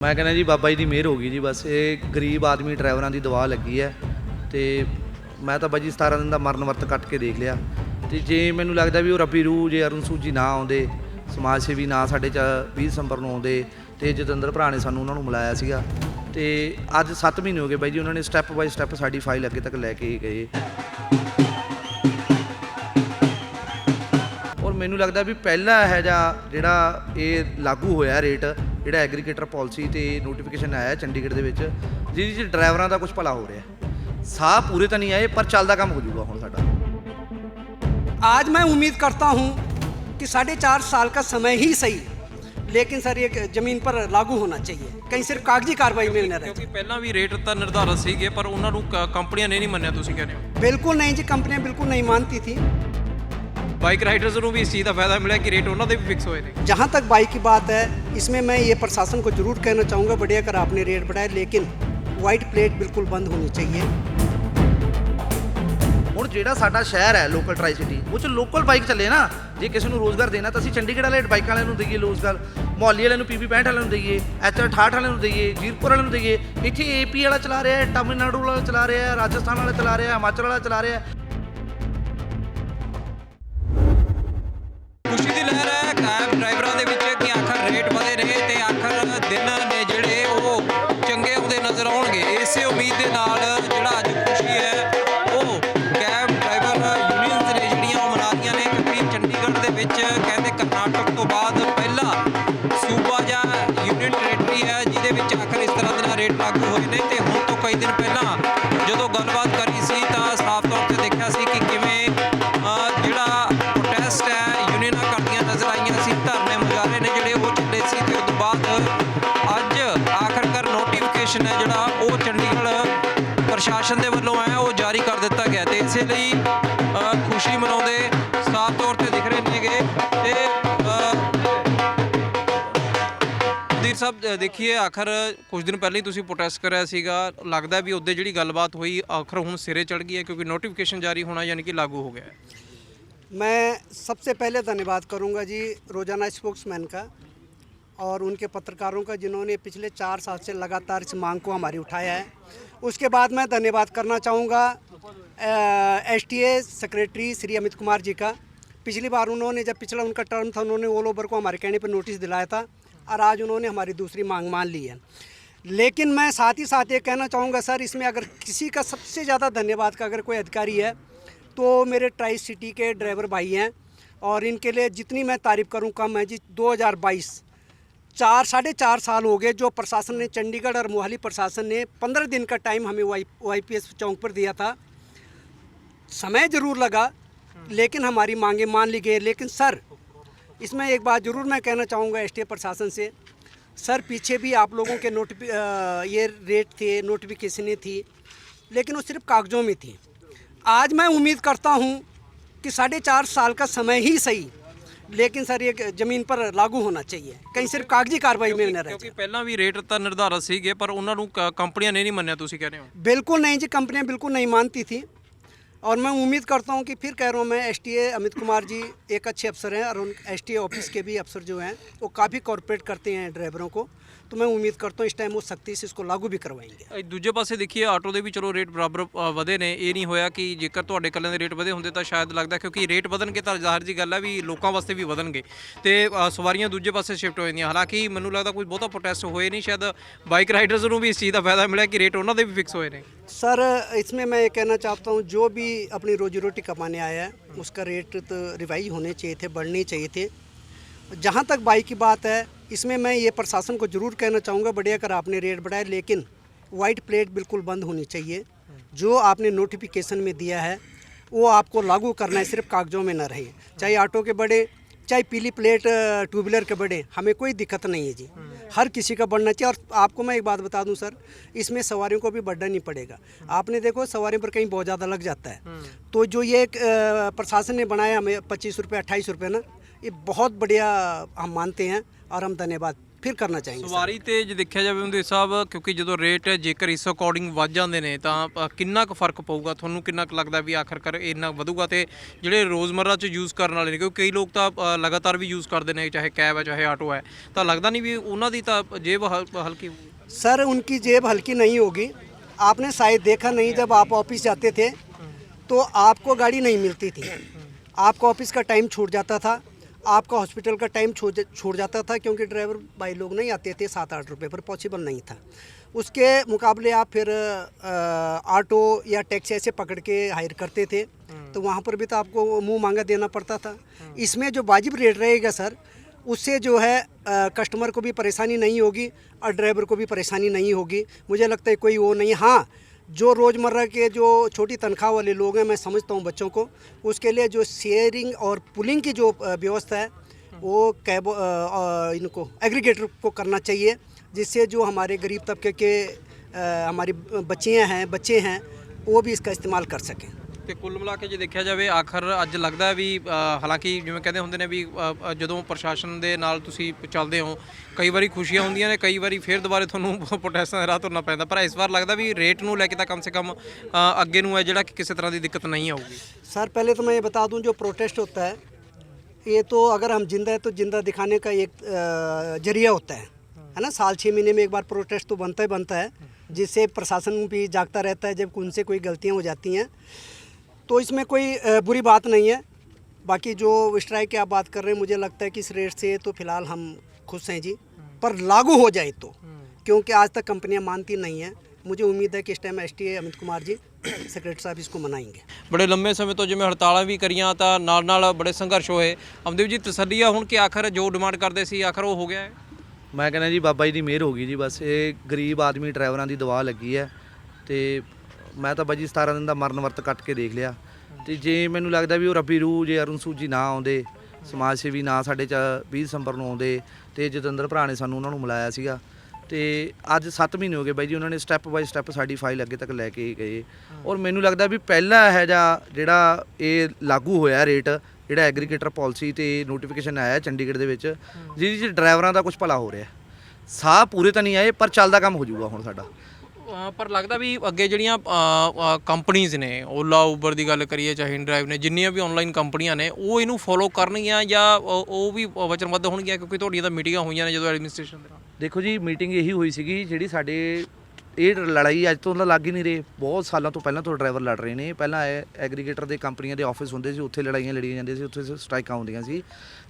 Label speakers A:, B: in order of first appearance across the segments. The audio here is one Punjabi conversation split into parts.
A: ਮੈਂ ਕਹਿੰਦਾ ਜੀ ਬਾਬਾ ਜੀ ਦੀ ਮਿਹਰ ਹੋ ਗਈ ਜੀ, ਬਸ ਇਹ ਗਰੀਬ ਆਦਮੀ ਡਰਾਈਵਰਾਂ ਦੀ ਦਵਾ ਲੱਗੀ ਹੈ ਤੇ ਮੈਂ ਤਾਂ ਬਾਜੀ 17 ਦਿਨ ਦਾ ਮਰਨ ਵਰਤ ਕੱਟ ਕੇ ਦੇਖ ਲਿਆ ਤੇ ਜੇ ਮੈਨੂੰ ਲੱਗਦਾ ਵੀ ਉਹ ਰੱਬੀ ਰੂਹ ਜੇ ਅਰੁਣ ਸੂਜੀ ਨਾ ਆਉਂਦੇ, ਸਮਾਜ ਸੇਵੀ ਨਾ ਸਾਡੇ ਚ 20 ਦਸੰਬਰ ਨੂੰ ਆਉਂਦੇ ਤੇ ਜਤਿੰਦਰ ਭਰਾ ਨੇ ਸਾਨੂੰ ਉਹਨਾਂ ਨੂੰ ਮਿਲਾਇਆ ਸੀਗਾ ਤੇ ਅੱਜ 7 ਮਹੀਨੇ ਹੋ ਗਏ ਬਾਈ ਜੀ, ਉਹਨਾਂ ਨੇ ਸਟੈਪ ਬਾਈ ਸਟੈਪ ਸਾਡੀ ਫਾਈਲ ਅੱਗੇ ਤੱਕ ਲੈ ਕੇ ਗਏ। ਔਰ ਮੈਨੂੰ ਲੱਗਦਾ ਵੀ ਪਹਿਲਾ ਹੈ ਜਾਂ ਜਿਹੜਾ ਇਹ ਲਾਗੂ ਹੋਇਆ ਰੇਟ ਜਿਹੜਾ ਐਗਰੀਗੇਟਰ ਪਾਲਿਸੀ ਤੇ ਨੋਟੀਫਿਕੇਸ਼ਨ ਆਇਆ ਚੰਡੀਗੜ੍ਹ ਦੇ ਵਿੱਚ ਜਿਹਦੇ 'ਚ ਡਰਾਈਵਰਾਂ ਦਾ ਕੁਝ ਭਲਾ ਹੋ ਰਿਹਾ ਸਾਹ ਪੂਰੇ ਤਾਂ ਨਹੀਂ ਆਏ ਪਰ ਚੱਲਦਾ ਕੰਮ ਹੋ ਜਾਊਗਾ ਹੁਣ ਸਾਡਾ
B: आज मैं उम्मीद करता हूं कि साढ़े चार साल का समय ही सही लेकिन सर ये जमीन पर लागू होना चाहिए कहीं सिर्फ कागजी कार्रवाई में न रहे
C: ਕਿਉਂਕਿ ਪਹਿਲਾਂ ਵੀ ਰੇਟ ਤਾਂ ਨਿਰਧਾਰਤ ਸੀਗੇ ਪਰ ਉਹਨਾਂ ਨੂੰ ਕ- ਕੰਪਨੀਆਂ ਨੇ ਨਹੀਂ ਮੰਨਿਆ ਤੁਸੀਂ ਕਹਿੰਦੇ ਹੋ
B: बिल्कुल नहीं जी कंपनियां बिल्कुल नहीं मानती थी
C: ਬਾਈਕ ਰਾਈਡਰਸ ਨੂੰ ਵੀ ਇਸ ਚੀਜ਼ ਦਾ ਫਾਇਦਾ ਮਿਲਿਆ ਕਿ ਰੇਟ ਉਹਨਾਂ ਦੇ ਵੀ ਫਿਕਸ ਹੋਏ ਨੇ
B: जहाँ तक बाइक की बात है इसमें मैं ये प्रशासन को जरूर कहना चाहूँगा बढ़िया कर आपने रेट बढ़ाए लेकिन वाइट प्लेट बिल्कुल बंद होनी चाहिए
A: ਹੁਣ ਜਿਹੜਾ ਸਾਡਾ ਸ਼ਹਿਰ ਹੈ ਲੋਕਲ ਟਰਾਈ ਸਿਟੀ ਉਹ ਚ ਲੋਕਲ ਬਾਈਕ ਚੱਲੇ ਨਾ ਜੇ ਕਿਸੇ ਨੂੰ ਰੋਜ਼ਗਾਰ ਦੇਣਾ ਤਾਂ ਅਸੀਂ ਚੰਡੀਗੜ੍ਹ ਵਾਲੇ ਬਾਈਕਾਂ ਵਾਲਿਆਂ ਨੂੰ ਦਈਏ ਰੋਜ਼ਗਾਰ ਮੁਹੱਲੀ ਵਾਲਿਆਂ ਨੂੰ ਪੀਪੀ 65 ਵਾਲਿਆਂ ਨੂੰ ਦਈਏ ਐਚਆਰ 68 ਵਾਲਿਆਂ ਨੂੰ ਦਈਏ ਜੀਰਪੁਰ ਵਾਲਿਆਂ ਨੂੰ ਦਈਏ ਇੱਥੇ ਏਪੀ ਵਾਲਾ ਚਲਾ ਰਿਹਾ ਹੈ ਤਮਿਲਨਾਡੂ ਵਾਲਾ ਚਲਾ ਰਿਹਾ ਹੈ ਰਾਜਸਥਾਨ ਵਾਲਾ ਚਲਾ ਰਿਹਾ ਹੈ ਹਿਮਾਚਲ ਵਾਲਾ ਚਲਾ ਰਿਹਾ ਹੈ
C: ਨੋਟੀਫਿਕੇਸ਼ਨ ਹੈ ਜਿਹੜਾ ਉਹ ਚੰਡੀਗੜ੍ਹ ਪ੍ਰਸ਼ਾਸਨ ਦੇ ਵੱਲੋਂ ਹੈ ਉਹ ਜਾਰੀ ਕਰ ਦਿੱਤਾ ਗਿਆ ਤੇ ਇਸੇ ਲਈ ਅਹ, ਖੁਸ਼ੀ ਮਨਾਉਂਦੇ ਸਾਫ਼ ਤੌਰ ਤੇ ਦਿਖ ਰਹੇ ਨੇਗੇ ਤੇ ਅਹ, ਦੀਰ ਸਾਹਿਬ ਅ, ਦੇਖੀਏ ਆਖਰ ਕੁਝ ਦਿਨ ਪਹਿਲਾਂ ਹੀ ਤੁਸੀਂ ਪ੍ਰੋਟੈਸਟ ਕਰਿਆ ਸੀਗਾ ਲੱਗਦਾ ਵੀ ਉਹਦੇ ਜਿਹੜੀ ਗੱਲਬਾਤ ਹੋਈ ਆਖਰ ਹੁਣ ਸਿਰੇ ਚੜ ਗਈ ਹੈ ਕਿਉਂਕਿ ਨੋਟੀਫਿਕੇਸ਼ਨ ਜਾਰੀ ਹੋਣਾ ਯਾਨੀ ਕਿ ਲਾਗੂ ਹੋ ਗਿਆ ਹੈ
B: मैं सबसे पहले धन्यवाद करूंगा जी रोजाना स्पोक्समैन का और उनके पत्रकारों का जिन्होंने पिछले चार साल से लगातार इस मांग को हमारी उठाया है। उसके बाद मैं धन्यवाद करना चाहूँगा S T secretary Shri Amit Kumar ji का। पिछली बार उन्होंने जब पिछला उनका टर्म था, उन्होंने ऑल ओवर को हमारे कहने पर नोटिस दिलाया था और आज उन्होंने हमारी दूसरी मांग मान ली है। लेकिन मैं साथ ही साथ ये कहना चाहूँगा, सर, इसमें अगर किसी का सबसे ज़्यादा धन्यवाद का अगर कोई अधिकारी है तो मेरे ट्राई सिटी के ड्राइवर भाई हैं और इनके लिए जितनी मैं तारीफ़ करूँ, कम है जी 2022 चार, साढ़े चार साल हो गए जो प्रशासन ने, चंडीगढ़ और मोहाली प्रशासन ने पंद्रह दिन का टाइम हमें वाई पी एस चौक पर दिया था। समय ज़रूर लगा, लेकिन हमारी मांगे मान ली गई। लेकिन सर, इसमें एक बात ज़रूर मैं कहना चाहूँगा एस प्रशासन से। सर, पीछे भी आप लोगों के नोटिफि ये रेट थे नोटिफिकेशनें थी, लेकिन वो सिर्फ़ कागज़ों में थी। आज मैं उम्मीद करता हूँ कि साढ़े चार साल का समय ही सही लेकिन सर ये ज़मीन पर लागू होना चाहिए कहीं सिर्फ कागजी कार्रवाई में न रहे
C: ਕਿਉਂਕਿ ਪਹਿਲਾਂ ਵੀ ਰੇਟ ਤਾਂ ਨਿਰਧਾਰਤ ਸੀਗੇ ਪਰ ਉਹਨਾਂ ਨੂੰ ਕ- ਕੰਪਨੀਆਂ ने नहीं ਮੰਨਿਆ ਤੁਸੀਂ ਕਹਿੰਦੇ ਹੋ
B: बिल्कुल नहीं जी कंपनियां बिल्कुल नहीं मानती थी और मैं उम्मीद करता हूं कि फिर कह रहा हूं मैं एस अमित कुमार जी एक अच्छे अफसर हैं और उन एस ऑफिस के भी अफसर जो हैं वो काफ़ी कॉरपोरेट करते हैं ड्राइवरों को तो मैं उम्मीद करता हूं इस टाइम वो सख्ती से इसको लागू भी करवाएंगे
C: ਇਹ ਦੂਜੇ ਪਾਸੇ ਦੇਖੀਏ ਆਟੋ ਦੇ ਵੀ ਚਲੋ ਰੇਟ ਬਰਾਬਰ ਅ, ਵਧੇ ਨੇ ਇਹ ਨਹੀਂ ਹੋਇਆ ਕਿ ਜੇਕਰ ਤੁਹਾਡੇ ਕੱਲਿਆਂ ਦੇ ਰੇਟ ਵਧੇ ਹੁੰਦੇ ਤਾਂ ਸ਼ਾਇਦ ਲੱਗਦਾ ਕਿਉਂਕਿ ਰੇਟ ਵਧਣਗੇ ਤਾਂ ਜ਼ਾਹਰ ਜੀ ਗੱਲ ਹੈ ਵੀ ਲੋਕਾਂ ਵਾਸਤੇ ਵੀ ਵਧਣਗੇ ਤੇ ਅ, ਸਵਾਰੀਆਂ ਦੂਜੇ ਪਾਸੇ ਸ਼ਿਫਟ ਹੋ ਜਾਂਦੀਆਂ ਹਾਲਾਂਕਿ ਮੈਨੂੰ ਲੱਗਦਾ ਕੋਈ ਬਹੁਤਾ ਪ੍ਰੋਟੈਸਟ ਹੋਏ ਨਹੀਂ ਸ਼ਾਇਦ ਬਾਈਕ ਰਾਈਡਰਸ ਨੂੰ ਵੀ ਇਸ ਚੀਜ਼ ਦਾ ਫਾਇਦਾ ਮਿਲਿਆ ਕਿ ਰੇਟ ਉਹਨਾਂ ਦੇ ਵੀ ਫਿਕਸ ਹੋਏ ਨੇ
B: सर इसमें मैं ये कहना चाहता हूँ जो भी अपनी रोजी रोटी कमाने आया है उसका रेट तो रिवाइज होने चाहिए थे बढ़ने चाहिए थे जहाँ तक बाइक की बात है इसमें मैं ये प्रशासन को ज़रूर कहना चाहूँगा बढ़िया कर आपने रेट बढ़ाए लेकिन वाइट प्लेट बिल्कुल बंद होनी चाहिए। जो आपने नोटिफिकेशन में दिया है वो आपको लागू करना है सिर्फ़ कागज़ों में न रहे। चाहे ऑटो के बड़े चाहे पीली प्लेट टू व्हीलर के बड़े हमें कोई दिक्कत नहीं है जी। हर किसी का बढ़ना चाहिए। और आपको मैं एक बात बता दूँ सर इसमें सवारियों को भी बढ़ना नहीं पड़ेगा। आपने देखो सवारियों पर कहीं बहुत ज़्यादा लग जाता है। तो जो ये एक, प्रशासन ने बनाया हमें पच्चीस रुपये अट्ठाईस रुपये ना ये बहुत बढ़िया हम मानते हैं और हम धन्यवाद फिर करना चाहेंगे सर।
C: ਸਵਾਰੀ ਤੇ ਜੇ ਦੇਖਿਆ ਜਾਵੇ ਉਹਦੇ ਸਾਹਿਬ ਕਿਉਂਕਿ ਜਦੋਂ ਰੇਟ ਜੇਕਰ ਇਸ ਅਕੋਰਡਿੰਗ ਵੱਧ ਜਾਂਦੇ ਨੇ ਤਾਂ ਅ, ਕਿੰਨਾ ਕੁ ਫਰਕ ਪਊਗਾ ਤੁਹਾਨੂੰ ਕਿੰਨਾ ਕੁ ਲੱਗਦਾ ਵੀ ਆਖਰਕਾਰ ਇੰਨਾ ਵਧੂਗਾ ਤੇ ਜਿਹੜੇ ਰੋਜ਼ਮਰਰਾ ਚ ਯੂਜ਼ ਕਰਨ ਵਾਲੇ ਨੇ ਕਿਉਂਕਿ ਕਈ ਲੋਕ ਤਾਂ ਅ, ਲਗਾਤਾਰ ਵੀ ਯੂਜ਼ ਕਰਦੇ ਨੇ ਚਾਹੇ ਕੈਬ ਹੈ ਚਾਹੇ ਆਟੋ ਹੈ ਤਾਂ ਲੱਗਦਾ ਨਹੀਂ ਵੀ ਉਹਨਾਂ ਦੀ ਤਾਂ ਜੇਬ ਹਲ- ਹਲਕੀ ਹੋਊਗੀ
B: सर उनकी जेब हल्की नहीं होगी आपने शायद देखा नहीं जब आप ऑफिस जाते थे तो आपको गाड़ी नहीं मिलती थी आपका ऑफिस का टाइम छूट जाता था आपका हॉस्पिटल का टाइम छोड़ छूट जाता था क्योंकि ड्राइवर भाई लोग नहीं आते थे सात आठ रुपये पर पॉसिबल नहीं था। उसके मुकाबले आप फिर ऑटो या टैक्सी ऐसे पकड़ के हायर करते थे तो वहाँ पर भी तो आपको मुँह मांगा देना पड़ता था। इसमें जो वाजिब रेट रहेगा सर उससे जो है अ, कस्टमर को भी परेशानी नहीं होगी और ड्राइवर को भी परेशानी नहीं होगी। मुझे लगता है कोई वो नहीं हाँ जो रोज़मर्रा के जो छोटी तनख्वाह वाले लोग हैं, मैं समझता हूँ बच्चों को, उसके लिए जो शेयरिंग और पुलिंग की जो व्यवस्था है, वो कैब इनको एग्रीगेटर को करना चाहिए, जिससे जो हमारे गरीब तबके के हमारी बच्चियाँ हैं, बच्चे हैं, वो भी इसका इस्तेमाल कर सकें।
C: ਤੇ ਕੁੱਲ ਮਿਲਾ ਕੇ ਜੇ ਦੇਖਿਆ ਜਾਵੇ ਆਖਰ ਅੱਜ ਲੱਗਦਾ ਹੈ ਵੀ ਅ, ਹਾਲਾਂਕਿ ਜਿਵੇਂ ਕਹਿੰਦੇ ਹੁੰਦੇ ਨੇ ਵੀ ਅ, ਅ, ਜਦੋਂ ਪ੍ਰਸ਼ਾਸਨ ਦੇ ਨਾਲ ਤੁਸੀਂ ਚੱਲਦੇ ਹੋ ਕਈ ਵਾਰੀ ਖੁਸ਼ੀਆਂ ਹੁੰਦੀਆਂ ਨੇ ਕਈ ਵਾਰੀ ਫੇਰ ਦੁਬਾਰੇ ਤੁਹਾਨੂੰ ਪ੍ਰੋਟੈਸਟਾਂ ਦੇ ਰਾਹ ਤੁਰਨਾ ਪੈਂਦਾ ਪਰ ਇਸ ਵਾਰ ਲੱਗਦਾ ਵੀ ਰੇਟ ਨੂੰ ਲੈ ਕੇ ਤਾਂ ਕਮ ਸੇ ਕਮ ਅ, ਅੱਗੇ ਨੂੰ ਹੈ ਜਿਹੜਾ ਕਿ ਕਿਸੇ ਤਰ੍ਹਾਂ ਦੀ ਦਿੱਕਤ ਨਹੀਂ ਆਊਗੀ
B: सर पहले तो मैं ये बता दूं जो प्रोटेस्ट होता है ये तो अगर हम जिंदा है तो जिंदा दिखाने का एक अ, जरिया होता है है ना साल छः महीने में एक बार प्रोटेस्ट तो बनता ही बनता है जिससे प्रशासन भी जागता रहता है जब उनसे कोई गलतियां हो जाती हैं तो इसमें कोई अ, बुरी बात नहीं है बाकी जो स्ट्राइक की आप बात कर रहे हैं मुझे लगता है कि इस रेट से तो फिलहाल हम खुश हैं जी पर लागू हो जाए तो क्योंकि आज तक कंपनियां मानती नहीं हैं मुझे उम्मीद है कि इस time S Amit Kumar ji secretary साहब इसको मनाएंगे
C: ਬੜੇ ਲੰਮੇ ਸਮੇਂ ਤੋਂ ਜਿਵੇਂ ਹੜਤਾਲਾਂ ਵੀ ਕਰੀਆਂ ਤਾਂ ਨਾਲ ਨਾਲ ਬੜੇ ਸੰਘਰਸ਼ ਹੋਏ ਅਮਦੇਵ ਜੀ ਤਸੱਲੀ ਆ ਹੁਣ ਕਿ ਆਖਰ ਜੋ ਡਿਮਾਂਡ ਕਰਦੇ ਸੀ ਆਖਰ ਉਹ ਹੋ ਗਿਆ ਹੈ
A: ਮੈਂ ਕਹਿੰਦਾ ਜੀ ਬਾਬਾ ਜੀ ਦੀ ਮਿਹਰ ਹੋ ਗਈ ਜੀ ਬਸ ਇਹ ਗਰੀਬ ਆਦਮੀ ਡਰਾਈਵਰਾਂ ਦੀ ਦਵਾ ਲੱਗੀ ਹੈ ਤੇ ਮੈਂ ਤਾਂ ਬਾਜੀ 17 ਦਿਨ ਦਾ ਮਰਨ ਵਰਤ ਕੱਟ ਕੇ ਦੇਖ ਲਿਆ। ਤੇ ਜੇ ਮੈਨੂੰ ਲੱਗਦਾ ਵੀ ਉਹ ਰੱਬੀ ਰੂਹ, ਜੇ ਅਰੁਣ ਸੂਜੀ ਨਾ ਆਉਂਦੇ, ਸਮਾਜ ਸੇਵੀ ਨਾ ਸਾਡੇ ਚ 20 ਦਸੰਬਰ ਨੂੰ ਆਉਂਦੇ, ਤੇ ਜਤਿੰਦਰ ਭਰਾ ਨੇ ਸਾਨੂੰ ਉਹਨਾਂ ਨੂੰ ਮਿਲਾਇਆ ਸੀਗਾ। ਤੇ ਅੱਜ 7 ਮਹੀਨੇ ਹੋ ਗਏ ਬਾਈ ਜੀ, ਉਹਨਾਂ ਨੇ ਸਟੈਪ ਬਾਈ ਸਟੈਪ ਸਾਡੀ ਫਾਈਲ ਅੱਗੇ ਤੱਕ ਲੈ ਕੇ ਗਏ। ਔਰ ਮੈਨੂੰ ਲੱਗਦਾ ਵੀ ਪਹਿਲਾ ਇਹ ਜਿਹਾ ਜਿਹੜਾ ਇਹ ਲਾਗੂ ਹੋਇਆ ਰੇਟ ਜਿਹੜਾ ਐਗਰੀਗੇਟਰ ਪਾਲਿਸੀ ਤੇ ਨੋਟੀਫਿਕੇਸ਼ਨ ਆਇਆ ਚੰਡੀਗੜ੍ਹ ਦੇ ਵਿੱਚ, ਜਿਹਦੇ 'ਚ ਡਰਾਈਵਰਾਂ ਦਾ ਕੁਝ ਭਲਾ ਹੋ ਰਿਹਾ। ਸਾਹ ਪੂਰੇ ਤਾਂ ਨਹੀਂ ਆਏ, ਪਰ ਚੱਲਦਾ ਕੰਮ ਹੋ ਜਾਊਗਾ ਹੁਣ ਸਾਡਾ।
C: ਅ, ਪਰ ਲੱਗਦਾ ਵੀ ਅੱਗੇ ਜਿਹੜੀਆਂ ਕੰਪਨੀਆਂ ਨੇ ਓਲਾ ਉਬਰ ਦੀ ਗੱਲ ਕਰੀਏ ਚਾਹੇ ਇਨਡਰਾਈਵ ਨੇ ਜਿੰਨੀਆਂ ਵੀ ਆਨਲਾਈਨ ਕੰਪਨੀਆਂ ਨੇ ਉਹ ਇਹਨੂੰ ਫੋਲੋ ਕਰਨਗੀਆਂ ਜਾਂ ਉਹ ਉਹ ਵੀ ਵਚਨਬੱਧ ਹੋਣਗੀਆਂ ਕਿਉਂਕਿ ਤੁਹਾਡੀਆਂ ਤਾਂ ਮੀਟਿੰਗਾਂ ਹੋਈਆਂ ਨੇ ਜਦੋਂ ਐਡਮਿਨਿਸਟ੍ਰੇਸ਼ਨ ਦੇ ਨਾਲ?
A: ਦੇਖੋ ਜੀ ਮੀਟਿੰਗ ਇਹੀ ਹੋਈ ਸੀਗੀ ਜਿਹੜੀ ਸਾਡੇ ਇਹ ਲੜਾਈ ਅੱਜ ਤੋਂ ਤਾਂ ਲੱਗ ਹੀ ਨਹੀਂ ਰਹੀ। ਬਹੁਤ ਸਾਲਾਂ ਤੋਂ ਪਹਿਲਾਂ ਤੋਂ ਡਰਾਈਵਰ ਲੜ ਰਹੇ ਨੇ। ਪਹਿਲਾਂ ਐਗਰੀਗੇਟਰ ਦੇ ਕੰਪਨੀਆਂ ਦੇ ਆਫਿਸ ਹੁੰਦੇ ਸੀ, ਉੱਥੇ ਲੜਾਈਆਂ ਲੜੀਆਂ ਜਾਂਦੀਆਂ ਸੀ, ਉੱਥੇ ਸਟ੍ਰਾਈਕਾਂ ਹੁੰਦੀਆਂ ਸੀ।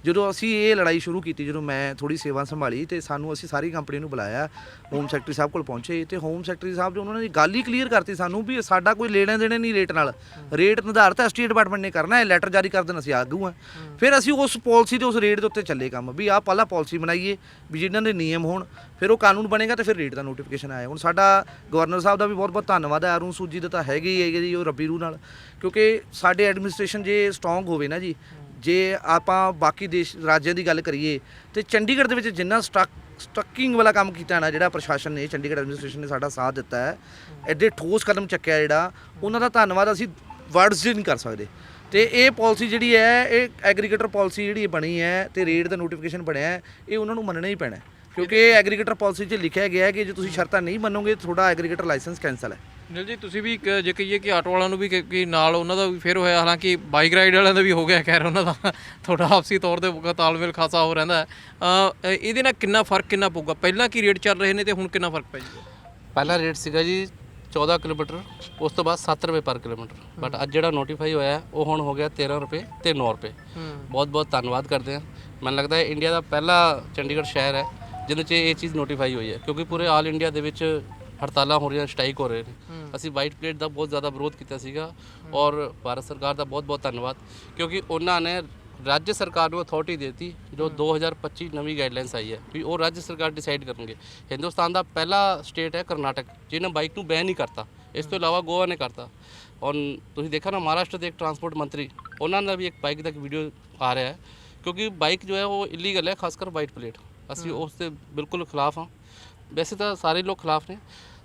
A: ਜਦੋਂ ਅਸੀਂ ਇਹ ਲੜਾਈ ਸ਼ੁਰੂ ਕੀਤੀ, ਜਦੋਂ ਮੈਂ ਥੋੜੀ ਸੇਵਾ ਸੰਭਾਲੀ ਤੇ ਸਾਨੂੰ ਅਸੀਂ ਸਾਰੀ ਕੰਪਨੀ ਨੂੰ ਬੁਲਾਇਆ ਹੋਮ ਸੈਕਟਰੀ ਸਾਹਿਬ ਕੋਲ ਪਹੁੰਚੇ ਤੇ ਹੋਮ ਸੈਕਟਰੀ ਸਾਹਿਬ ਨੇ ਉਹਨਾਂ ਨੇ ਗੱਲ ਹੀ ਕਲੀਅਰ ਕਰਤੀ ਸਾਨੂੰ ਵੀ ਸਾਡਾ ਕੋਈ ਲੈਣਾ ਦੇਣਾ ਨਹੀਂ ਰੇਟ ਨਾਲ। ਰੇਟ ਨਿਰਧਾਰਤ ਐਸਟੀ ਡਿਪਾਰਟਮੈਂਟ ਨੇ ਕਰਨਾ ਹੈ ਲੈਟਰ ਜਾਰੀ ਕਰ ਦੇਣਾ ਅਸੀਂ ਆਗੂ ਆ। ਫਿਰ ਅਸੀਂ ਉਸ ਪਾਲਿਸੀ ਤੇ ਉਸ ਰੇਟ ਦੇ ਉੱਤੇ ਚੱਲੇ ਕੰਮ, ਵੀ ਆਹ ਪਹਿਲਾਂ ਪਾਲਿਸੀ ਬਣਾਈਏ, ਵੀ ਜਿਨ੍ਹਾਂ ਦੇ ਨਿਯਮ ਹੋਣ, ਫਿਰ ਉਹ ਕਾਨੂੰਨ ਬਣੇਗਾ ਤੇ ਫਿਰ ਰੇਟ ਦਾ ਨੋਟੀਫਿਕੇਸ਼ਨ ਆਇਆ। ਹੁਣ ਸਾਡਾ ਗਵਰਨਰ ਸਾਹਿਬ ਦਾ ਵੀ ਬਹੁਤ ਬਹੁਤ ਧੰਨਵਾਦ ਹੈ। ਅਰੁਣ ਸੂਜੀ ਦਾ ਤਾਂ ਹੈਗੇ ਹੀ ਹੈਗੇ ਜੀ ਉਹ ਰੱਬੀ ਰੂਹ ਨਾਲ। ਕਿਉਂਕਿ ਸਾਡੇ ਐਡਮਿਨਿਸਟ੍ਰੇਸ਼ਨ ਜੇ ਸਟਰੋਂਗ ਹੋਵੇ ਨਾ ਜੀ ਜੇ ਆਪਾਂ ਬਾਕੀ ਦੇਸ਼ ਰਾਜਾਂ ਦੀ ਗੱਲ ਕਰੀਏ ਤੇ ਚੰਡੀਗੜ੍ਹ ਦੇ ਵਿੱਚ ਜਿੰਨਾ ਸਟਕ ਸਟਕਿੰਗ ਵਾਲਾ ਕੰਮ ਕੀਤਾ ਨਾ ਜਿਹੜਾ ਪ੍ਰਸ਼ਾਸਨ ਨੇ ਚੰਡੀਗੜ੍ਹ ਐਡਮਿਨਿਸਟ੍ਰੇਸ਼ਨ ਨੇ ਸਾਡਾ ਸਾਥ ਦਿੱਤਾ ਹੈ ਐਡੇ ਠੋਸ ਕਦਮ ਚੱਕਿਆ ਜਿਹੜਾ ਉਹਨਾਂ ਦਾ ਧੰਨਵਾਦ ਅਸੀਂ ਵਰਡਸ ਨਹੀਂ ਕਰ ਸਕਦੇ। ਤੇ ਇਹ ਪਾਲਿਸੀ ਜਿਹੜੀ ਹੈ ਇਹ ਐਗਰੀਕਲਚਰ ਪਾਲਿਸੀ ਜਿਹੜੀ ਬਣੀ ਹੈ ਤੇ ਰੇਟ ਦਾ ਨੋਟੀਫਿਕੇਸ਼ਨ ਬਣਿਆ ਹੈ, ਇਹ ਉਹਨਾਂ ਨੂੰ ਮੰਨਣਾ ਹੀ ਪੈਣਾ ਕਿਉਂਕਿ ਇਹ ਐਗਰੀਗੇਟਰ ਪਾਲਿਸੀ 'ਚ ਲਿਖਿਆ ਗਿਆ ਹੈ ਕਿ ਜੇ ਤੁਸੀਂ ਸ਼ਰਤਾਂ ਨਹੀਂ ਮੰਨੋਗੇ ਤਾਂ ਤੁਹਾਡਾ ਐਗਰੀਗੇਟਰ ਲਾਇਸੈਂਸ ਕੈਂਸਲ ਹੈ।
C: ਨਿਲ ਜੀ ਤੁਸੀਂ ਵੀ ਇੱਕ ਜੇ ਕਹੀਏ ਕਿ ਆਟੋ ਵਾਲਿਆਂ ਨੂੰ ਵੀ ਕਿ- ਕਿ ਨਾਲ ਉਹਨਾਂ ਦਾ ਵੀ ਫੇਰ ਹੋਇਆ ਹਾਲਾਂਕਿ ਬਾਈਕ ਰਾਈਡ ਵਾਲਿਆਂ ਦਾ ਵੀ ਹੋ ਗਿਆ ਖੈਰ ਉਹਨਾਂ ਦਾ ਤੁਹਾਡਾ ਆਪਸੀ ਤੌਰ ਤੇ ਤਾਲਮੇਲ ਖਾਸਾ ਹੋ ਰਹਿੰਦਾ ਹੈ। ਅ, ਇਹਦੇ ਨਾਲ ਕਿੰਨਾ ਫ਼ਰਕ ਕਿੰਨਾ ਪਊਗਾ? ਪਹਿਲਾਂ ਕੀ ਰੇਟ ਚੱਲ ਰਹੇ ਨੇ ਤੇ ਹੁਣ ਕਿੰਨਾ ਫ਼ਰਕ ਪੈ ਜਾਊਗਾ?
D: ਪਹਿਲਾ ਰੇਟ ਸੀਗਾ ਜੀ 14 ਕਿਲੋਮੀਟਰ ਉਸ ਤੋਂ ਬਾਅਦ 7 ਰੁਪਏ ਪਰ ਕਿਲੋਮੀਟਰ। ਬਟ ਅੱਜ ਜਿਹੜਾ ਨੋਟੀਫਾਈ ਹੋਇਆ ਹੈ, ਉਹ ਹੁਣ ਹੋ ਗਿਆ 13 ਰੁਪਏ ਤੇ 9 ਰੁਪਏ। ਬਹੁਤ ਬਹੁਤ ਧੰਨਵਾਦ ਕਰਦੇ ਹਾਂ। ਮੈਨੂੰ ਲੱਗਦਾ ਹੈ ਇੰਡੀਆ ਦਾ ਪਹਿਲਾ ਚੰਡੀਗੜ੍ਹ ਸ਼ਹਿਰ ਹੈ। ਜਿਹਦੇ 'ਚ ਇਹ ਚੀਜ਼ ਨੋਟੀਫਾਈ ਹੋਈ ਹੈ ਕਿਉਂਕਿ ਪੂਰੇ ਆਲ ਇੰਡੀਆ ਦੇ ਵਿੱਚ ਹੜਤਾਲਾਂ ਹੋ ਰਹੀਆਂ ਸਟ੍ਰਾਈਕ ਹੋ ਰਹੇ ਨੇ। ਅਸੀਂ ਵਾਈਟ ਪਲੇਟ ਦਾ ਬਹੁਤ ਜ਼ਿਆਦਾ ਵਿਰੋਧ ਕੀਤਾ ਸੀਗਾ ਔਰ ਭਾਰਤ ਸਰਕਾਰ ਦਾ ਬਹੁਤ ਬਹੁਤ ਧੰਨਵਾਦ ਕਿਉਂਕਿ ਉਹਨਾਂ ਨੇ ਰਾਜ ਸਰਕਾਰ ਨੂੰ ਅਥਾਰਟੀ ਦਿੱਤੀ ਜੋ 2025 ਨਵੀਂ ਗਾਈਡਲਾਈਨਸ ਆਈ ਹੈ ਵੀ ਉਹ ਰਾਜ ਸਰਕਾਰ ਡਿਸਾਈਡ ਕਰਨਗੇ। ਹਿੰਦੁਸਤਾਨ ਦਾ ਪਹਿਲਾ ਸਟੇਟ ਹੈ ਕਰਨਾਟਕ ਜਿਹਨੇ ਬਾਈਕ ਨੂੰ ਬੈਨ ਨਹੀਂ ਕਰਤਾ। ਇਸ ਤੋਂ ਇਲਾਵਾ ਗੋਆ ਨੇ ਕਰਤਾ। ਔਰ ਤੁਸੀਂ ਦੇਖਿਆ ਨਾ ਮਹਾਰਾਸ਼ਟਰ ਦੇ ਇੱਕ ਟਰਾਂਸਪੋਰਟ ਮੰਤਰੀ ਉਹਨਾਂ ਦਾ ਵੀ ਇੱਕ ਬਾਈਕ ਦਾ ਇੱਕ ਵੀਡੀਓ ਆ ਰਿਹਾ ਹੈ ਕਿਉਂਕਿ ਬਾਈਕ ਜੋ ਹੈ ਉਹ ਇਲੀਗਲ ਹੈ ਖਾਸ ਕਰ ਵਾਈਟ ਪਲੇਟ ਅਸੀਂ ਉਸ ਦੇ ਬਿਲਕੁਲ ਖਿਲਾਫ ਹਾਂ। ਵੈਸੇ ਤਾਂ ਸਾਰੇ ਲੋਕ ਖਿਲਾਫ ਨੇ।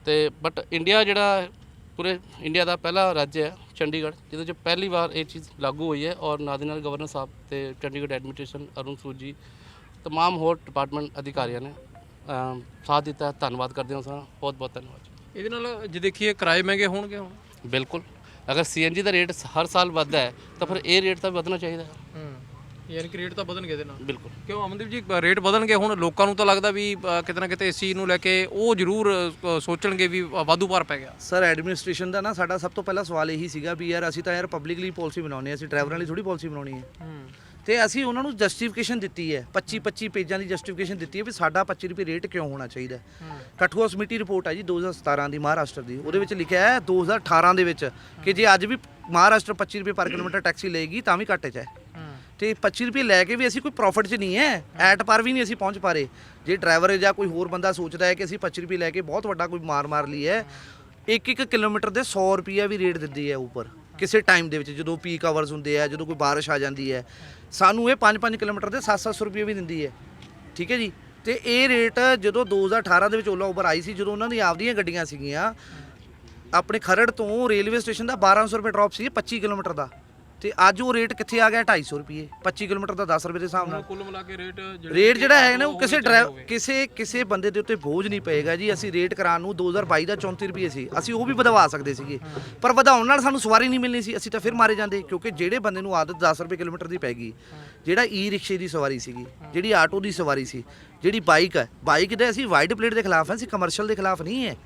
D: ਤੇ ਬਟ ਇੰਡੀਆ ਜਿਹੜਾ ਪੂਰੇ ਇੰਡੀਆ ਦਾ ਪਹਿਲਾ ਰਾਜ ਹੈ ਚੰਡੀਗੜ੍ਹ ਜਿਹਦੇ 'ਚ ਪਹਿਲੀ ਵਾਰ ਇਹ ਚੀਜ਼ ਲਾਗੂ ਹੋਈ ਹੈ ਔਰ ਨਾਲ ਦੀ ਨਾਲ ਗਵਰਨਰ ਸਾਹਿਬ ਤੇ ਚੰਡੀਗੜ੍ਹ ਐਡਮਿਨਿਸਟ੍ਰੇਸ਼ਨ ਅਰੁਣ ਸੂਦ ਜੀ ਤਮਾਮ ਹੋਰ ਡਿਪਾਰਟਮੈਂਟ ਅਧਿਕਾਰੀਆਂ ਨੇ ਅਮ, ਸਾਥ ਦਿੱਤਾ ਧੰਨਵਾਦ ਕਰਦੇ ਹਾਂ ਸਾਰਾ ਬਹੁਤ ਬਹੁਤ ਧੰਨਵਾਦ
C: ਇਹਦੇ ਨਾਲ ਜੇ ਦੇਖੀਏ ਕਿਰਾਏ ਮਹਿੰਗੇ ਹੋਣਗੇ ਹੁਣ।
D: ਬਿਲਕੁਲ। ਅਗਰ ਸੀਐਨਜੀ ਦਾ ਰੇਟ ਹਰ ਸਾਲ ਵੱਧਦਾ ਹੈ ਤਾਂ ਫਿਰ ਇਹ ਰੇਟ ਤਾਂ ਵਧਣਾ ਚਾਹੀਦਾ ਹੂੰ।
C: ਯਾਨੀ ਕਿ ਰੇਟ ਤਾਂ ਵਧਣਗੇ ਇਹਦੇ ਨਾਲ।
D: ਬਿਲਕੁਲ।
C: ਕਿਉਂ ਅਮਨਦੀਪ ਜੀ ਰੇਟ ਵਧਣਗੇ ਹੁਣ ਲੋਕਾਂ ਨੂੰ ਤਾਂ ਲੱਗਦਾ ਵੀ ਅ, ਕਿਤੇ ਨਾ ਕਿਤੇ ਇਸ ਚੀਜ਼ ਨੂੰ ਲੈ ਕੇ ਉਹ ਜ਼ਰੂਰ ਅ, ਸੋਚਣਗੇ ਵੀ ਵਾਧੂ ਭਾਰ ਪੈ ਗਿਆ।
A: ਸਰ ਐਡਮਿਨਿਸਟ੍ਰੇਸ਼ਨ ਦਾ ਨਾ ਸਾਡਾ ਸਭ ਤੋਂ ਪਹਿਲਾ ਸਵਾਲ ਇਹੀ ਸੀਗਾ ਵੀ ਯਾਰ ਅਸੀਂ ਤਾਂ ਯਾਰ ਪਬਲਿਕਲੀ ਪਾਲਿਸੀ ਬਣਾਉਣੀ ਹੈ ਅਸੀਂ ਡਰਾਈਵਰਾਂ ਲਈ ਥੋੜੀ ਪਾਲਿਸੀ ਬਣਾਉਣੀ ਹੈ।
C: ਹੂੰ।
A: ਤੇ ਅਸੀਂ ਉਹਨਾਂ ਨੂੰ ਜਸਟੀਫਿਕੇਸ਼ਨ ਦਿੱਤੀ ਹੈ 25 25 ਪੇਜਾਂ ਦੀ ਜਸਟੀਫਿਕੇਸ਼ਨ ਦਿੱਤੀ ਹੈ ਵੀ ਸਾਡਾ 25 ਰੁਪਏ ਰੇਟ ਕਿਉਂ ਹੋਣਾ ਚਾਹੀਦਾ ਹੈ। ਕਠੂਆ ਸਮਿਤੀ ਰਿਪੋਰਟ ਹੈ ਜੀ 2017 ਦੀ ਮਹਾਰਾਸ਼ਟਰ ਦੀ। ਉਹਦੇ ਵਿੱਚ ਲਿਖਿਆ ਹੈ 2018 ਦੇ ਵਿੱਚ ਕਿ ਜੇ ਅੱਜ ਵੀ ਮਹਾਰਾਸ਼ਟਰ 25 ਰੁਪਏ ਪਰ ਕਿਲੋਮੀਟਰ ਟੈਕਸੀ ਲਏਗੀ ਤਾਂ ਵੀ ਘਾਟੇ 'ਚ ਹੂੰ। ਤੇ 25 ਰੁਪਏ ਲੈ ਕੇ ਵੀ ਅਸੀਂ ਕੋਈ ਪ੍ਰੋਫਿਟ 'ਚ ਨਹੀਂ ਹੈ ਐਟ ਪਰ ਵੀ ਨਹੀਂ ਅਸੀਂ ਪਹੁੰਚ ਪਾ ਰਹੇ। ਜੇ ਡਰਾਈਵਰ ਜਾਂ ਕੋਈ ਹੋਰ ਬੰਦਾ ਸੋਚਦਾ ਹੈ ਕਿ ਅਸੀਂ 25 ਰੁਪਏ ਲੈ ਕੇ ਬਹੁਤ ਵੱਡਾ ਕੋਈ ਮਾਰ ਮਾਰ ਲਈ ਹੈ ਇੱਕ ਇੱਕ ਕਿਲੋਮੀਟਰ ਦੇ 100 ਰੁਪਿਆ ਵੀ ਰੇਟ ਦਿੰਦੀ ਹੈ ਉੱਪਰ, ਕਿਸੇ ਟਾਈਮ ਦੇ ਵਿੱਚ, ਜਦੋਂ ਪੀਕ ਆਵਰਸ ਹੁੰਦੇ ਆ ਜਦੋਂ ਕੋਈ ਬਾਰਿਸ਼ ਆ ਜਾਂਦੀ ਹੈ ਸਾਨੂੰ ਇਹ 5-5 ਕਿਲੋਮੀਟਰ ਦੇ 7-700 ਰੁਪਏ ਵੀ ਦਿੰਦੀ ਹੈ ਠੀਕ ਹੈ ਜੀ? ਤੇ ਇਹ ਰੇਟ ਜਦੋਂ 2018 ਦੇ ਵਿੱਚ ਓਲਾ ਉਬਰ ਆਈ ਸੀ, ਜਦੋਂ ਉਹਨਾਂ ਦੀ ਆਪਦੀਆਂ ਗੱਡੀਆਂ ਸੀਗੀਆਂ, ਆਪਣੇ ਖਰੜ ਤੋਂ ਰੇਲਵੇ ਸਟੇਸ਼ਨ ਦਾ 1200 ਰੁਪਏ ਡ੍ਰੌਪ ਸੀ 25 ਕਿਲੋਮੀਟਰ ਦਾ। ਤੇ ਅੱਜ ਉਹ ਰੇਟ ਕਿੱਥੇ ਆ ਗਿਆ? 250 ਰੁਪਏ 25 ਕਿਲੋਮੀਟਰ ਦਾ 10 ਰੁਪਏ ਦੇ ਹਿਸਾਬ ਨਾਲ।
C: ਕੁੱਲ ਮਿਲਾ ਕੇ ਰੇਟ
A: ਰੇਟ ਜਿਹੜਾ ਹੈ ਨਾ ਉਹ ਕਿਸੇ ਡਰਾਈਵ ਕਿਸੇ ਕਿਸੇ ਬੰਦੇ ਦੇ ਉੱਤੇ ਬੋਝ ਨਹੀਂ ਪਏਗਾ ਜੀ। ਅਸੀਂ ਰੇਟ ਕਰਾਉਣ ਨੂੰ 2022 ਦਾ 34 ਰੁਪਏ ਸੀ। ਅਸੀਂ ਉਹ ਵੀ ਵਧਵਾ ਸਕਦੇ ਸੀਗੇ। ਪਰ ਵਧਾਉਣ ਨਾਲ ਸਾਨੂੰ ਸਵਾਰੀ ਨਹੀਂ ਮਿਲਣੀ ਸੀ। ਅਸੀਂ ਤਾਂ ਫਿਰ ਮਾਰੇ ਜਾਂਦੇ ਕਿਉਂਕਿ ਜਿਹੜੇ ਬੰਦੇ ਨੂੰ ਆਦਤ 10 ਰੁਪਏ ਕਿਲੋਮੀਟਰ ਦੀ ਪੈ ਗਈ ਜਿਹੜਾ ਈ ਰਿਕਸ਼ੇ ਦੀ ਸਵਾਰੀ ਸੀਗੀ ਜਿਹੜੀ ਆਟੋ ਦੀ ਸਵਾਰੀ ਸੀ ਜਿਹੜੀ ਬਾਈਕ ਹੈ ਬਾਈਕ ਦੇ ਅਸੀਂ ਵਾਈਡ ਪਲੇਟ ਦੇ ਖਿਲਾਫ ਹਾਂ ਅਸੀਂ ਕਮਰਸ਼ੀਅਲ ਦੇ ਖਿਲਾਫ ਨਹੀਂ ਹੈ।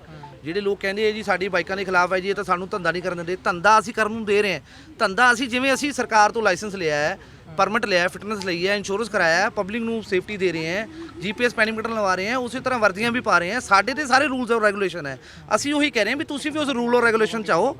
A: ਜਿਹੜੇ ਲੋਕ ਕਹਿੰਦੇ ਆ ਜੀ ਸਾਡੀ ਬਾਈਕਾਂ ਦੇ ਖਿਲਾਫ ਹੈ ਜੀ, ਇਹ ਤਾਂ ਸਾਨੂੰ ਧੰਦਾ ਨਹੀਂ ਕਰਨ ਦਿੰਦੇ। ਧੰਦਾ ਅਸੀਂ ਕਰਨ ਨੂੰ ਦੇ ਰਹੇ ਹਾਂ। ਧੰਦਾ ਅਸੀਂ ਜਿਵੇਂ ਅਸੀਂ ਸਰਕਾਰ ਤੋਂ ਲਾਇਸੈਂਸ ਲਿਆ ਹੈ, ਪਰਮਿਟ ਲਿਆ ਹੈ, ਫਿਟਨੈਸ ਲਈ ਹੈ, ਇੰਸ਼ੋਰੈਂਸ ਕਰਾਇਆ ਹੈ, ਪਬਲਿਕ ਨੂੰ ਸੇਫਟੀ ਦੇ ਰਹੇ ਹਾਂ, ਜੀਪੀਐਸ ਪੈਨੀਮੀਟਰ ਲਵਾ ਰਹੇ ਹਾਂ, ਉਸੇ ਤਰ੍ਹਾਂ ਵਰਦੀਆਂ ਵੀ ਪਾ ਰਹੇ ਹਾਂ। ਸਾਡੇ ਤੇ ਸਾਰੇ ਰੂਲਸ ਔਰ ਰੈਗੂਲੇਸ਼ਨ ਹੈ। ਅਸੀਂ ਉਹੀ ਕਹਿ ਰਹੇ ਹਾਂ ਵੀ ਤੁਸੀਂ ਵੀ ਉਸ ਰੂਲ ਔਰ ਰੈਗੂਲੇਸ਼ਨ ਚ ਆਓ,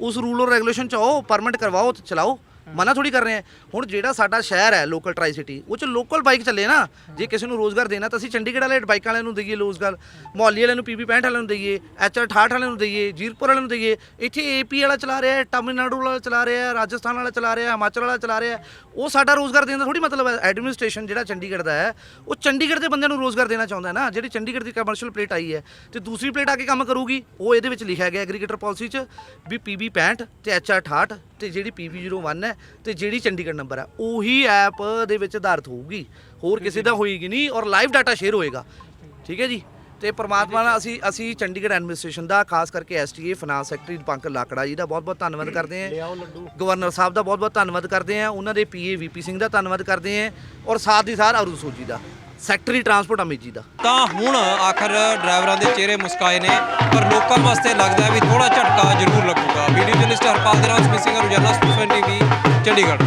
A: ਉਸ ਰੂਲ ਔਰ ਰੈਗੂਲੇਸ਼ਨ ਚ ਆਓ, ਪਰਮਿਟ ਕਰਵਾਓ ਤੇ ਚਲਾਓ। ਮਨਾ ਥੋੜੀ ਕਰ ਰਹੇ ਹਾਂ। ਹੁਣ ਜਿਹੜਾ ਸਾਡਾ ਸ਼ਹਿਰ ਹੈ ਲੋਕਲ ਟਰਾਈ ਸਿਟੀ ਉਹ ਚ ਲੋਕਲ ਬਾਈਕ ਚੱਲੇ ਨਾ, ਜੇ ਕਿਸੇ ਨੂੰ ਰੋਜ਼ਗਾਰ ਦੇਣਾ, ਤਾਂ ਅਸੀਂ ਚੰਡੀਗੜ੍ਹ ਵਾਲੇ ਬਾਈਕਾਂ ਵਾਲਿਆਂ ਨੂੰ ਦਈਏ ਰੋਜ਼ਗਾਰ ਮੌਲੀ ਵਾਲਿਆਂ ਨੂੰ ਪੀਪੀ 65 ਵਾਲਿਆਂ ਨੂੰ ਦਈਏ ਐਚਆਰ 68 ਵਾਲਿਆਂ ਨੂੰ ਦਈਏ, ਜੀਰਪੁਰ ਵਾਲਿਆਂ ਨੂੰ ਦਈਏ, ਇੱਥੇ ਏਪੀ ਵਾਲਾ ਚਲਾ ਰਿਹਾ ਹੈ, ਤਾਮਿਲਨਾਡੂ ਵਾਲਾ ਚਲਾ ਰਿਹਾ ਹੈ, ਰਾਜਸਥਾਨ ਵਾਲਾ ਚਲਾ ਰਿਹਾ ਹੈ, ਹਿਮਾਚਲ ਵਾਲਾ ਚਲਾ ਰਿਹਾ ਹੈ, ਉਹ ਸਾਡਾ ਰੋਜ਼ਗਾਰ ਦੇਣ ਦਾ ਥੋੜੀ ਮਤਲਬ ਹੈ। ਐਡਮਿਨਿਸਟ੍ਰੇਸ਼ਨ ਜਿਹੜਾ ਚੰਡੀਗੜ੍ਹ ਦਾ ਹੈ, ਉਹ ਚੰਡੀਗੜ੍ਹ ਦੇ ਬੰਦਿਆਂ ਨੂੰ ਰੋਜ਼ਗਾਰ ਦੇਣਾ ਚਾਹੁੰਦਾ ਹੈ ਨਾ। ਜਿਹੜੀ ਚੰਡੀਗੜ੍ਹ ਦੀ ਕਮਰਸ਼ੀਅਲ ਪਲੇਟ ਆਈ ਹੈ, ਤੇ ਦੂਸਰੀ ਪਲੇਟ ਆ ਕੇ ਕੰਮ ਕਰੂਗੀ, ਉਹ ਇਹਦੇ ਵਿੱਚ ਲਿਖਿਆ ਗਿਆ ਐਗਰੀਗੇਟਰ ਪਾਲਿਸੀ 'ਚ ਵੀ ਪੀਬੀ 65 ਤੇ ਐਚਆਰ 68 ਤੇ ਜਿਹੜੀ ਪੀਬੀ 01 ਹੈ ਤੇ ਜਿਹੜੀ ਚੰਡੀਗੜ੍ਹ ਨੰਬਰ ਹੈ ਉਹੀ ਐਪ ਦੇ ਵਿੱਚ ਆਧਾਰਿਤ ਹੋਊਗੀ। ਹੋਰ ਕਿਸੇ ਦਾ ਹੋਏਗੀ ਨਹੀਂ ਔਰ ਲਾਈਵ ਡਾਟਾ ਸ਼ੇਅਰ ਹੋਏਗਾ। ਠੀਕ ਹੈ ਜੀ? ਤੇ ਪ੍ਰਮਾਤਮਾ ਨਾਲ ਅਸੀਂ ਅਸੀਂ ਚੰਡੀਗੜ੍ਹ ਐਡਮਿਨਿਸਟ੍ਰੇਸ਼ਨ ਦਾ ਖਾਸ ਕਰਕੇ STA finance secretary Pankaj Lakra ji ਦਾ ਬਹੁਤ ਬਹੁਤ ਧੰਨਵਾਦ ਕਰਦੇ ਹਾਂ। ਗਵਰਨਰ ਸਾਹਿਬ ਦਾ ਬਹੁਤ ਬਹੁਤ ਧੰਨਵਾਦ ਕਰਦੇ ਹਾਂ। ਉਹਨਾਂ ਦੇ ਪੀਏ ਵੀਪੀ ਸਿੰਘ ਦਾ ਧੰਨਵਾਦ ਕਰਦੇ ਹਾਂ। ਔਰ ਸਾਥ ਹੀ ਸਾਥ ਅਰੁਣ ਸੂਦ ਜੀ ਦਾ। ਸੈਕਟਰੀ ਟਰਾਂਸਪੋਰਟ ਅਮਿਤ ਦਾ।
C: ਤਾਂ ਹੁਣ ਆਖਰ ਡਰਾਈਵਰਾਂ ਦੇ ਚਿਹਰੇ ਮੁਸਕਾਏ ਨੇ, ਪਰ ਲੋਕਾਂ ਵਾਸਤੇ ਲੱਗਦਾ ਹੈ ਵੀ ਥੋੜਾ ਝਟਕਾ ਜ਼ਰੂਰ ਲੱਗੂਗਾ। ਵੀਡੀਓ ਜਰਨਲਿਸਟ ਹਰਪਾਲ ਦੇ ਨਾਲ ਸਮਿਸਿੰਗ ਰੋਜ਼ਾਨਾ ਸਪੋਕਸਮੈਨ ਟੀਵੀ, ਚੰਡੀਗੜ੍ਹ।